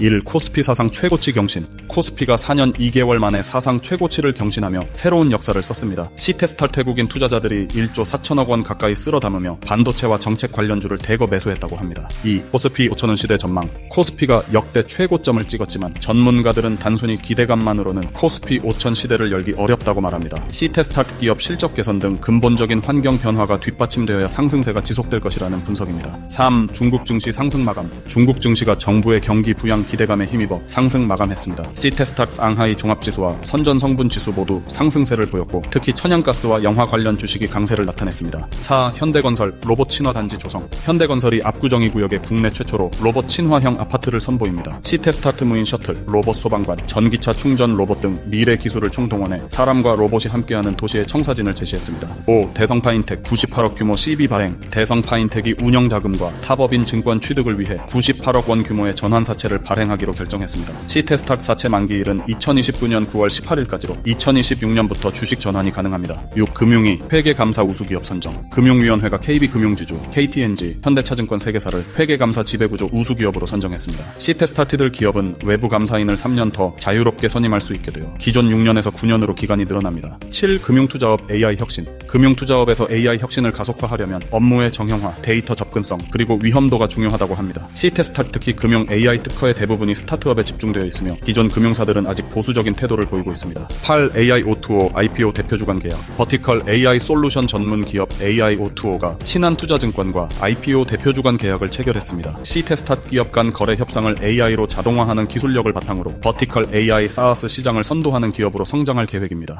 1. 코스피 사상 최고치 경신. 코스피가 4년 2개월 만에 사상 최고치를 경신하며 새로운 역사를 썼습니다. 시테스탈 태국인 투자자들이 1조 4천억 원 가까이 쓸어 담으며 반도체와 정책 관련주를 대거 매수했다고 합니다. 2. 코스피 5천원 시대 전망. 코스피가 역대 최고점을 찍었지만 전문가들은 단순히 기대감만으로는 코스피 5천 시대를 열기 어렵다고 말합니다. 시테스탈 기업 실적 개선 등 근본적인 환경 변화가 뒷받침되어야 상승세가 지속될 것이라는 분석입니다. 3. 중국 증시 상승 마감. 중국 증시가 정부의 경기 부양 기대감에 힘입어 상승 마감했습니다. 시테스탁스 앙하이 종합지수와 선전 성분 지수 모두 상승세를 보였고 특히 천연가스와 영화 관련 주식이 강세를 나타냈습니다. 4. 현대건설 로봇 친화 단지 조성. 현대건설이 압구정이 구역에 국내 최초로 로봇 친화형 아파트를 선보입니다. 시테스타트 무인 셔틀, 로봇 소방관, 전기차 충전 로봇 등 미래 기술을 총동원해 사람과 로봇이 함께하는 도시의 청사진을 제시했습니다. 5. 대성파인텍 98억 규모 CB 발행. 대성파인텍이 운영 자금과 타법인 증권 취득을 위해 98억 원 규모의 전환사채를 발행 하기로 결정했습니다. 시테스탁 사채 만기일은 2029년 9월 18일까지로 2026년부터 주식 전환이 가능합니다. 6. 금융위 회계감사 우수기업 선정. 금융위원회가 KB금융지주, KTNG, 현대차증권 세계사를 회계감사 지배구조 우수기업으로 선정했습니다. 시테스타티들 기업은 외부 감사인을 3년 더 자유롭게 선임할 수 있게 되어 기존 6년에서 9년으로 기간이 늘어납니다. 7. 금융투자업 AI 혁신. 금융투자업에서 AI 혁신을 가속화하려면 업무의 정형화, 데이터 접근성, 그리고 위험도가 중요하다고 합니다. 시테스타 특히 금융 AI 특허의 대부 분이 스타트업에 집중되어 있으며 기존 금융사들은 아직 보수적인 태도를 보이고 있습니다. 8. AI525 IPO 대표주관 계약. 버티컬 AI 솔루션 전문 기업 AI525가 신한투자증권과 IPO 대표주관 계약을 체결했습니다. 시테스타 기업 간 거래 협상을 AI로 자동화하는 기술력을 바탕으로 버티컬 AI 사아스 시장을 선도하는 기업으로 성장할 계획입니다.